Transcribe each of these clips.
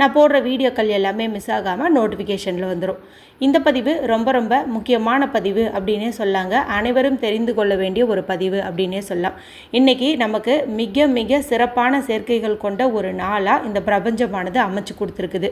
நான் போடுற வீடியோக்கள் எல்லாமே மிஸ் ஆகாமல் நோட்டிஃபிகேஷனில் வந்துடும் இந்த பதிவு ரொம்ப ரொம்ப முக்கியமான பதிவு அப்படின்னே சொல்லாங்க. அனைவரும் தெரிந்து கொள்ள வேண்டிய ஒரு பதிவு அப்படின்னே சொல்லலாம். இன்றைக்கி நமக்கு மிக மிக சிறப்பான சேர்க்கைகள் கொண்ட ஒரு நாளாக இந்த பிரபஞ்சமானது அமைச்சு கொடுத்துருக்குது.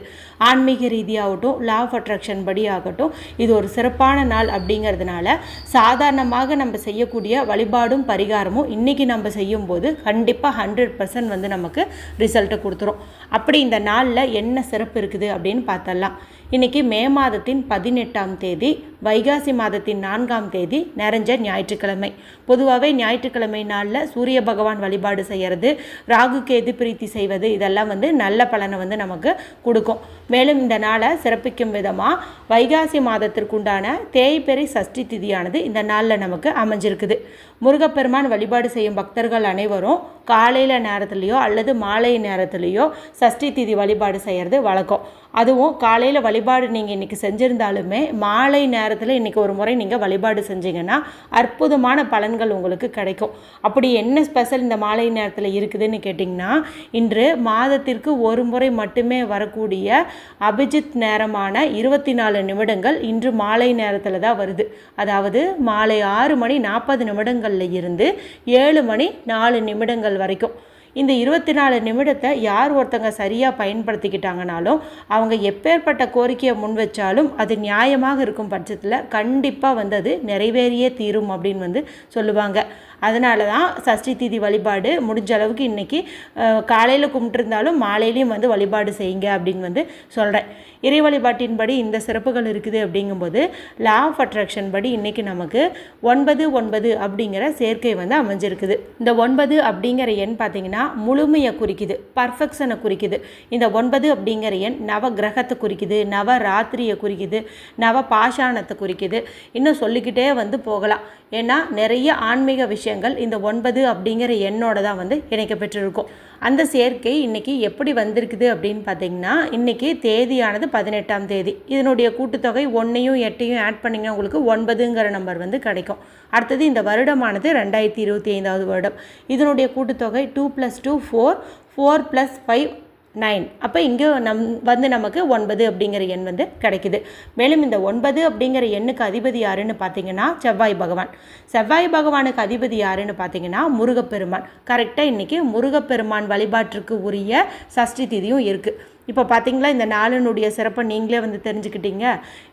ஆன்மீக ரீதியாகட்டும் லா ஆஃப் அட்ராக்ஷன் படி ஆகட்டும் இது ஒரு சிறப்பான நாள் அப்படிங்கிறதுனால சாதாரணமாக நம்ம செய்யக்கூடிய வழிபாடும் பரிகாரமும் இன்றைக்கி நம்ம செய்யும்போது கண்டிப்பாக ஹண்ட்ரட் பர்சன்ட் வந்து நமக்கு ரிசல்ட்டை கொடுத்துரும். அப்படி இந்த நாளில் என்ன சிறப்பு இருக்குது அப்படின்னு பார்த்தரலாம் இன்றைக்கி மே மாதத்தின் பதினெட்டாம் தேதி வைகாசி மாதத்தின் நான்காம் தேதி நிறைஞ்ச ஞாயிற்றுக்கிழமை. பொதுவாகவே ஞாயிற்றுக்கிழமை நாளில் சூரிய பகவான் வழிபாடு செய்கிறது ராகு கேது பிரீத்தி செய்வது இதெல்லாம் வந்து நல்ல பலனை வந்து நமக்கு கொடுக்கும். மேலும் இந்த நாளை சிறப்பிக்கும் விதமாக வைகாசி மாதத்திற்குண்டான தேய்பெரி சஷ்டி திதியானது இந்த நாளில் நமக்கு அமைஞ்சிருக்குது. முருகப்பெருமான் வழிபாடு செய்யும் பக்தர்கள் அனைவரும் காலையில் நேரத்துலேயோ அல்லது மாலை நேரத்துலேயோ சஷ்டி திதி வழிபாடு செய்கிறது வழக்கம். அதுவும் காலையில் வழிபாடு நீங்கள் இன்றைக்கி செஞ்சுருந்தாலுமே மாலை நேரத்தில் இன்றைக்கி ஒரு முறை நீங்கள் வழிபாடு செஞ்சீங்கன்னா அற்புதமான பலன்கள் உங்களுக்கு கிடைக்கும். அப்படி என்ன ஸ்பெஷல் இந்த மாலை நேரத்தில் இருக்குதுன்னு கேட்டிங்கன்னா இன்று மாதத்திற்கு ஒரு முறை மட்டுமே வரக்கூடிய அபிஜித் நேரமான இருபத்தி நாலு நிமிடங்கள் இன்று மாலை நேரத்தில் தான் வருது. அதாவது மாலை ஆறு மணி நாற்பது நிமிடங்களில் இருந்து ஏழு மணி நாலு நிமிடங்கள் வரைக்கும். இந்த இருபத்தி நாலு நிமிடத்தை யார் ஒருத்தங்க சரியாக பயன்படுத்திக்கிட்டாங்கனாலும் அவங்க எப்பேற்பட்ட கோரிக்கையை முன் வச்சாலும் அது நியாயமாக இருக்கும் பட்சத்தில் கண்டிப்பாக வந்து அது நிறைவேறியே தீரும் அப்படின்னு வந்து சொல்லுவாங்க. அதனால தான் சஷ்டி திதி வழிபாடு முடிஞ்ச அளவுக்கு இன்றைக்கி காலையில் கும்பிட்டுருந்தாலும் மாலையிலையும் வந்து வழிபாடு செய்யுங்க அப்படின்னு வந்து சொல்கிறேன் இறை வழிபாட்டின்படி இந்த சிறப்புகள் இருக்குது அப்படிங்கும்போது லா ஆஃப் அட்ராக்ஷன் படி இன்றைக்கி நமக்கு ஒன்பது ஒன்பது அப்படிங்கிற சேர்க்கை வந்து அமைஞ்சிருக்குது. இந்த ஒன்பது அப்படிங்கிற எண் பார்த்திங்கன்னா முழுமையை குறிக்குது பர்ஃபெக்ஷனை குறிக்குது. இந்த ஒன்பது அப்படிங்கிற எண் நவ கிரகத்தை குறிக்குது நவ ராத்திரியை குறிக்குது நவ பாஷாணத்தை குறிக்குது. இன்னும் சொல்லிக்கிட்டே வந்து போகலாம். ஏன்னா நிறைய ஆன்மீக விஷயம் விஷயங்கள் இந்த ஒன்பது அப்படிங்கிற எண்ணோட தான் வந்து இணைக்கப்பட்டிருக்கும். அந்த சேர்க்கை இன்றைக்கி எப்படி வந்திருக்குது அப்படின்னு பார்த்தீங்கன்னா இன்றைக்கி தேதியானது பதினெட்டாம் தேதி. இதனுடைய கூட்டுத்தொகை ஒன்றையும் எட்டையும் ஆட் பண்ணிங்கன்னா உங்களுக்கு ஒன்பதுங்கிற நம்பர் வந்து கிடைக்கும். அடுத்தது இந்த வருடமானது ரெண்டாயிரத்தி இருபத்தி ஐந்தாவது வருடம். இதனுடைய கூட்டுத்தொகை two plus two four four plus five nine. அப்போ இங்கே நம் வந்து நமக்கு ஒன்பது அப்படிங்கிற எண் வந்து கிடைக்குது. மேலும் இந்த ஒன்பது அப்படிங்கிற எண்ணுக்கு அதிபதி யாருன்னு பார்த்தீங்கன்னா செவ்வாய் பகவான். செவ்வாய் பகவானுக்கு அதிபதி யாருன்னு பார்த்தீங்கன்னா முருகப்பெருமான். கரெக்டாக இன்றைக்கி முருகப்பெருமான் வழிபாட்டிற்கு உரிய சஷ்டி திதியும் இருக்குது இப்போ பார்த்தீங்களா இந்த நாளினுடைய சிறப்பை நீங்களே வந்து தெரிஞ்சுக்கிட்டீங்க.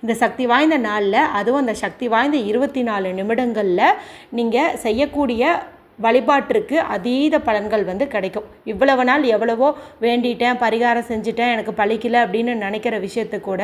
இந்த சக்தி வாய்ந்த நாளில் அதுவும் அந்த சக்தி வாய்ந்த இருபத்தி நாலு நிமிடங்களில் நீங்கள் செய்யக்கூடிய வழிபாட்டிற்கு அதீத பலன்கள் வந்து கிடைக்கும். இவ்வளவு நாள் எவ்வளவோ வேண்டிட்டேன் பரிகாரம் செஞ்சுட்டேன் எனக்கு பழிக்கல அப்படின்னு நினைக்கிற விஷயத்து கூட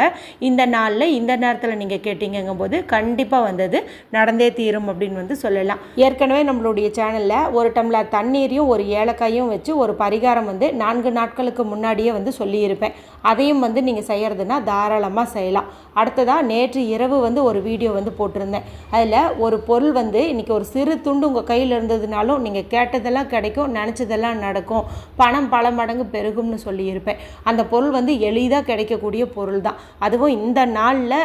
இந்த நாளில் இந்த நேரத்தில் நீங்கள் கேட்டீங்கும் போது கண்டிப்பாக வந்தது நடந்தே தீரும் அப்படின்னு வந்து சொல்லலாம். ஏற்கனவே நம்மளுடைய சேனலில் ஒரு டம்ளர் தண்ணீரையும் ஒரு ஏலக்காயும் வச்சு ஒரு பரிகாரம் வந்து நான்கு நாட்களுக்கு முன்னாடியே வந்து சொல்லியிருப்பேன். அதையும் வந்து நீங்கள் செய்கிறதுனா தாராளமாக செய்யலாம். அடுத்ததாக நேற்று இரவு வந்து ஒரு வீடியோ வந்து போட்டிருந்தேன். அதில் ஒரு பொருள் வந்து இன்றைக்கி ஒரு சிறு துண்டு உங்கள் கையில் இருந்ததுனால இருந்தாலும் நீங்கள் கேட்டதெல்லாம் கிடைக்கும் நினச்சதெல்லாம் நடக்கும். பணம் பல மடங்கு பெருகும்னு சொல்லியிருப்பேன். அந்த பொருள் வந்து எளிதாக கிடைக்கக்கூடிய பொருள் தான் அதுவும் இந்த நாளில்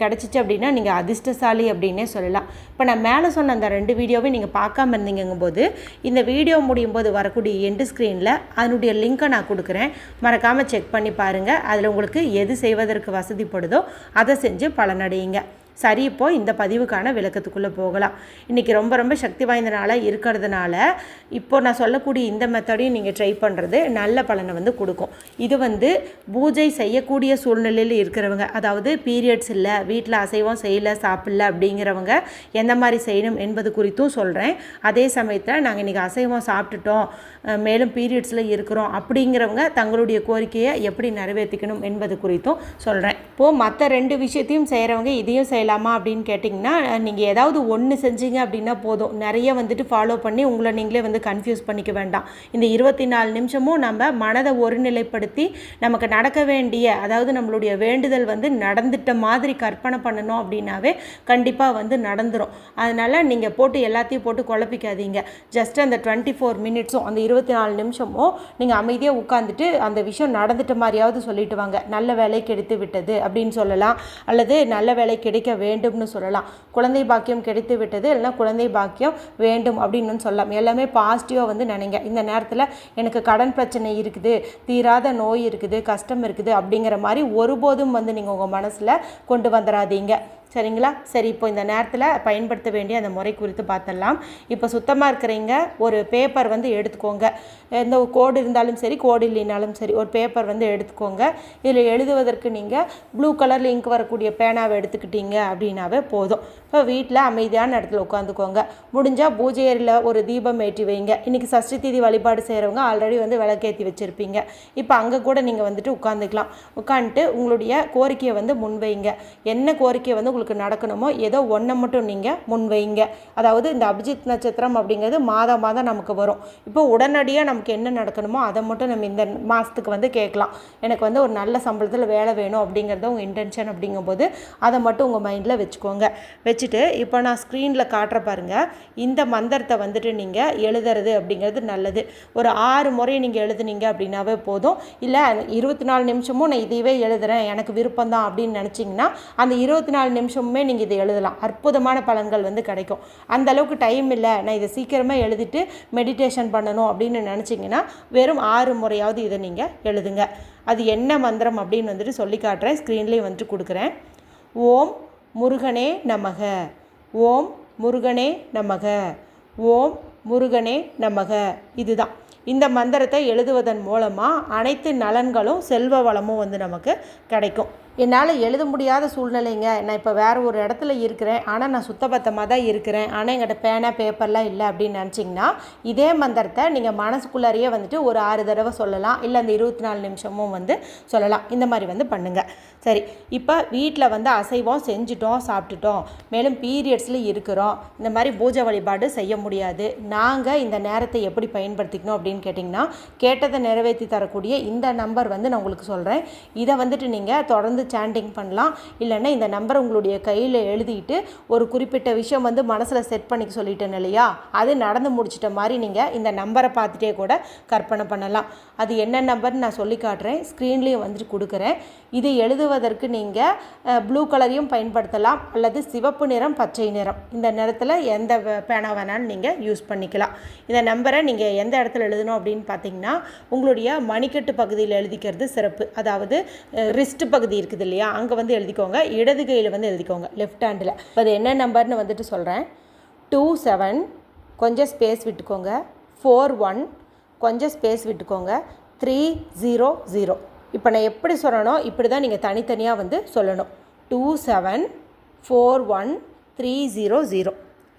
கிடச்சிச்சு அப்படின்னா நீங்கள் அதிர்ஷ்டசாலி அப்படின்னே சொல்லலாம். இப்போ நான் மேலே சொன்ன அந்த ரெண்டு வீடியோவை நீங்கள் பார்க்காம இருந்தீங்கும் போது இந்த வீடியோ முடியும் போது வரக்கூடிய எண்டு ஸ்க்ரீனில் அதனுடைய லிங்க்கை நான் கொடுக்குறேன். மறக்காமல் செக் பண்ணி பாருங்கள் அதில் உங்களுக்கு எது செய்வதற்கு வசதிப்படுதோ அதை செஞ்சு பலனடையுங்க. சரி இப்போ இந்த பதிவுக்கான விளக்கத்துக்குள்ளே போகலாம். இன்றைக்கி ரொம்ப ரொம்ப சக்தி வாய்ந்த நாளாக இருக்கிறதுனால இப்போ நான் சொல்லக்கூடிய இந்த மெத்தடையும் நீங்கள் ட்ரை பண்ணுறது நல்ல பலனை வந்து கொடுக்கும். இது வந்து பூஜை செய்யக்கூடிய சூழ்நிலையில் இருக்கிறவங்க அதாவது பீரியட்ஸ் இல்லை வீட்டில் அசைவம் செய்யலை சாப்பிடல அப்படிங்கிறவங்க எந்த மாதிரி செய்யணும் என்பது குறித்தும் சொல்கிறேன் அதே சமயத்தில் நாங்கள் இன்றைக்கி அசைவம் சாப்பிட்டுட்டோம் மேலும் பீரியட்ஸில் இருக்கிறோம் அப்படிங்கிறவங்க தங்களுடைய கோரிக்கையை எப்படி நிறைவேற்றிக்கணும் என்பது குறித்தும் சொல்கிறேன் இப்போது மற்ற ரெண்டு விஷயத்தையும் செய்கிறவங்க இதையும் செய்ய செய்யலாமா அப்படின்னு கேட்டிங்கன்னா நீங்கள் ஏதாவது ஒன்று செஞ்சீங்க அப்படின்னா போதும். நிறைய வந்துட்டு ஃபாலோ பண்ணி உங்களை நீங்களே வந்து கன்ஃபியூஸ் பண்ணிக்க வேண்டாம். இந்த இருபத்தி நாலு நிமிஷமும் நம்ம மனதை ஒருநிலைப்படுத்தி நமக்கு நடக்க வேண்டிய அதாவது நம்மளுடைய வேண்டுதல் வந்து நடந்துட்ட மாதிரி கற்பனை பண்ணணும் அப்படின்னாவே கண்டிப்பாக வந்து நடந்துடும் அதனால் நீங்கள் போட்டு எல்லாத்தையும் போட்டு குழப்பிக்காதீங்க. ஜஸ்ட் அந்த டுவெண்ட்டி ஃபோர் மினிட்ஸும் அந்த இருபத்தி நாலு நிமிஷமும் நீங்கள் அமைதியாக உட்காந்துட்டு அந்த விஷயம் நடந்துட்ட மாதிரியாவது சொல்லிட்டு வாங்க. நல்ல வேலை கிடைத்து விட்டது அப்படின்னு சொல்லலாம். அல்லது நல்ல வேலை கிடைக்க வேண்டும்னு சொல்லலாம். குழந்தை பாக்கியம் கிடைத்து விட்டது இல்லைன்னா குழந்தை பாக்கியம் வேண்டும் அப்படின்னு சொல்லலாம். எல்லாமே பாசிட்டிவாக வந்து நினைங்க. இந்த நேரத்தில் எனக்கு கடன் பிரச்சனை இருக்குது தீராத நோய் இருக்குது கஷ்டம் இருக்குது அப்படிங்கிற மாதிரி ஒருபோதும் வந்து நீங்கள் உங்கள் மனசில் கொண்டு வந்துடாதீங்க சரிங்களா? சரி இப்போ இந்த நேரத்தில் பயன்படுத்த வேண்டிய அந்த முறை குறித்து பார்த்துடலாம். இப்போ சுத்தமாக இருக்கிறீங்க ஒரு பேப்பர் வந்து எடுத்துக்கோங்க. எந்த கோடு இருந்தாலும் சரி கோடு இல்லைனாலும் சரி ஒரு பேப்பர் வந்து எடுத்துக்கோங்க. இதில் எழுதுவதற்கு நீங்கள் ப்ளூ கலரில் இங்க் வரக்கூடிய பேனாவை எடுத்துக்கிட்டீங்க அப்படின்னாவே போதும். இப்போ வீட்டில் அமைதியான இடத்துல உட்காந்துக்கோங்க. முடிஞ்சால் பூஜை ஒரு தீபம் ஏற்றி வைங்க. இன்றைக்கி சஷ்டி தீதி வழிபாடு செய்கிறவங்க ஆல்ரெடி வந்து விளக்கேற்றி வச்சுருப்பீங்க. இப்போ அங்கே கூட நீங்கள் வந்துட்டு உட்காந்துக்கலாம். உட்காந்துட்டு உங்களுடைய கோரிக்கையை வந்து முன்வைங்க. என்ன கோரிக்கையை வந்து உங்களுக்கு உங்களுக்கு நடக்கணுமோ ஏதோ ஒன்றை மட்டும் நீங்கள் முன்வைங்க. அதாவது இந்த அபிஜித் நட்சத்திரம் அப்படிங்கிறது மாதம் மாதம் நமக்கு வரும். இப்போ உடனடியாக நமக்கு என்ன நடக்கணுமோ அதை மட்டும் நம்ம இந்த மாதத்துக்கு வந்து கேட்கலாம். எனக்கு வந்து ஒரு நல்ல சம்பளத்தில் வேலை வேணும் அப்படிங்கிறது உங்கள் இன்டென்ஷன் அப்படிங்கும்போது அதை மட்டும் உங்கள் மைண்டில் வச்சுக்கோங்க. வச்சுட்டு இப்போ நான் ஸ்க்ரீனில் காட்டுற பாருங்கள் இந்த மந்திரத்தை வந்துட்டு நீங்கள் எழுதுறது அப்படிங்கிறது நல்லது. ஒரு ஆறு முறை நீங்கள் எழுதுனீங்க அப்படின்னாவே போதும். இல்லை இருபத்தி நாலு நிமிஷமும் நான் இதையவே எழுதுகிறேன் எனக்கு விருப்பம் தான் அப்படின்னு நினச்சிங்கன்னா அந்த இருபத்தி நாலு நிமிஷம் நிமிஷமுமே நீங்கள் இதை எழுதலாம். அற்புதமான பலன்கள் வந்து கிடைக்கும். அந்த அளவுக்கு டைம் இல்லை. நான் இதை சீக்கிரமாக எழுதிட்டு மெடிடேஷன் பண்ணணும் அப்படின்னு நினச்சிங்கன்னா வெறும் ஆறு முறையாவது இதை நீங்கள் எழுதுங்க. அது என்ன மந்திரம் அப்படின்னு வந்துட்டு சொல்லி காட்டுறேன். ஸ்க்ரீன்லேயும் வந்துட்டு கொடுக்குறேன். ஓம் முருகனே நமக. ஓம் முருகனே நமக. ஓம் முருகனே நமக. இதுதான். இந்த மந்திரத்தை எழுதுவதன் மூலமாக அனைத்து நலன்களும் செல்வ வளமும் வந்து நமக்கு கிடைக்கும். என்னால் எழுத முடியாத சூழ்நிலைங்க. நான் இப்போ வேறு ஒரு இடத்துல இருக்கிறேன். ஆனால் நான் சுத்தபத்தமாக தான் இருக்கிறேன். ஆனால் எங்கிட்ட பேனா பேப்பர்லாம் இல்லை அப்படின்னு நினச்சிங்கன்னா இதே மந்திரத்தை நீங்கள் மனசுக்குள்ளாரியே வந்துட்டு ஒரு ஆறு தடவை சொல்லலாம். இல்லை அந்த இருபத்தி நாலு நிமிஷமும் வந்து சொல்லலாம். இந்த மாதிரி வந்து பண்ணுங்கள் சரி இப்போ வீட்டில் வந்து அசைவம் செஞ்சுட்டோம் சாப்பிட்டுட்டோம். மேலும் பீரியட்ஸில் இருக்கிறோம். இந்த மாதிரி பூஜை வழிபாடு செய்ய முடியாது. நாங்கள் இந்த நேரத்தை எப்படி பயன்படுத்திக்கணும் அப்படின்னு கேட்டிங்கன்னா கேட்டதை நிறைவேற்றி தரக்கூடிய இந்த நம்பர் வந்து நான் உங்களுக்கு சொல்கிறேன் இதை வந்துட்டு நீங்கள் தொடர்ந்து சாண்டிங் பண்ணலாம். இல்லைன்னா இந்த நம்பர் உங்களுடைய கையில் எழுதிட்டு ஒரு குறிப்பிட்ட விஷயம் வந்து மனசில் செட் பண்ணிக்க சொல்லிட்டேன் இல்லையா? அது நடந்து முடிச்சிட்ட மாதிரி நீங்கள் இந்த நம்பரை பார்த்துட்டே கூட கற்பனை பண்ணலாம். அது என்ன நம்பர்னு நான் சொல்லி காட்டுறேன். ஸ்க்ரீன்லேயும் வந்துட்டு கொடுக்குறேன். இது எழுதுவதற்கு நீங்கள் ப்ளூ கலரையும் பயன்படுத்தலாம். அல்லது சிவப்பு நிறம் பச்சை நிறம். இந்த நிறத்தில் எந்த பேனா வேணாலும் நீங்கள் யூஸ் பண்ணிக்கலாம். இந்த நம்பரை நீங்கள் எந்த இடத்துல எழுதணும் அப்படின்னு பார்த்தீங்கன்னா உங்களுடைய மணிக்கட்டு பகுதியில் எழுதிக்கிறது சிறப்பு. அதாவது ரிஸ்ட் பகுதி இருக்குது இருக்குது இல்லையா அங்கே வந்து எழுதிக்கோங்க. இடது கையில் வந்து எழுதிக்கோங்க. லெஃப்ட் ஹேண்டில் அது என்ன நம்பர்னு வந்துட்டு சொல்கிறேன் டூ செவன் கொஞ்சம் ஸ்பேஸ் விட்டுக்கோங்க. ஃபோர் ஒன் கொஞ்சம் ஸ்பேஸ் விட்டுக்கோங்க. த்ரீ ஜீரோ ஜீரோ இப்போ நான் எப்படி சொல்லணும் இப்படி தான் நீங்கள் தனித்தனியாக வந்து சொல்லணும். Two seven four one three zero zero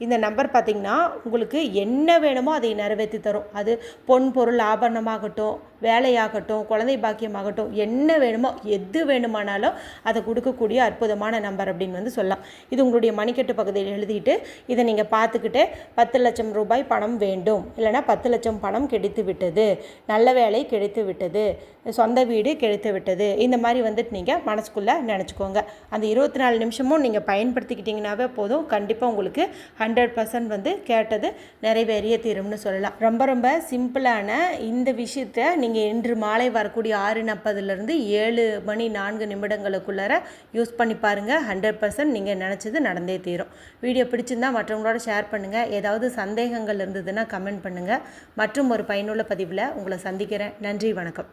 இந்த நம்பர் பார்த்திங்கன்னா உங்களுக்கு என்ன வேணுமோ அதை நிறைவேற்றி தரும். அது பொன் பொருள் ஆபரணமாகட்டும் வேலையாகட்டும் குழந்தை பாக்கியமாகட்டும் என்ன வேணுமோ எது வேணுமானாலும் அதை கொடுக்கக்கூடிய அற்புதமான நம்பர் அப்படின்னு வந்து சொல்லலாம். இது உங்களுடைய மணிக்கட்டு பகுதியில் எழுதிட்டு இதை நீங்கள் பார்த்துக்கிட்டு பத்து லட்சம் ரூபாய் பணம் வேண்டும். இல்லைனா பத்து லட்சம் பணம் கிடைத்து விட்டது நல்ல வேலை கிடைத்து விட்டது சொந்த வீடு கிடைத்து விட்டது இந்த மாதிரி வந்துட்டு நீங்கள் மனசுக்குள்ளே நினச்சிக்கோங்க. அந்த இருபத்தி நாலு நிமிஷமும் நீங்கள் பயன்படுத்திக்கிட்டிங்கனாவே போதும். கண்டிப்பாக உங்களுக்கு ஹண்ட்ரட் பர்சன்ட் வந்து கேட்டது நிறைவேறிய தீரும்னு சொல்லலாம். ரொம்ப ரொம்ப சிம்பிளான இந்த விஷயத்த நீங்கள் இன்று மாலை வரக்கூடிய ஆறு நாற்பதுலேருந்து ஏழு மணி நான்கு நிமிடங்களுக்குள்ளார யூஸ் பண்ணி பாருங்கள் ஹண்ட்ரட் பர்சன்ட் நீங்கள் நினச்சது நடந்தே தீரும். வீடியோ பிடிச்சிருந்தா மற்றவங்களோட ஷேர் பண்ணுங்கள் ஏதாவது சந்தேகங்கள் இருந்ததுன்னா கமெண்ட் பண்ணுங்கள் மற்றும் ஒரு பயனுள்ள பதிவில் உங்களை சந்திக்கிறேன். நன்றி வணக்கம்.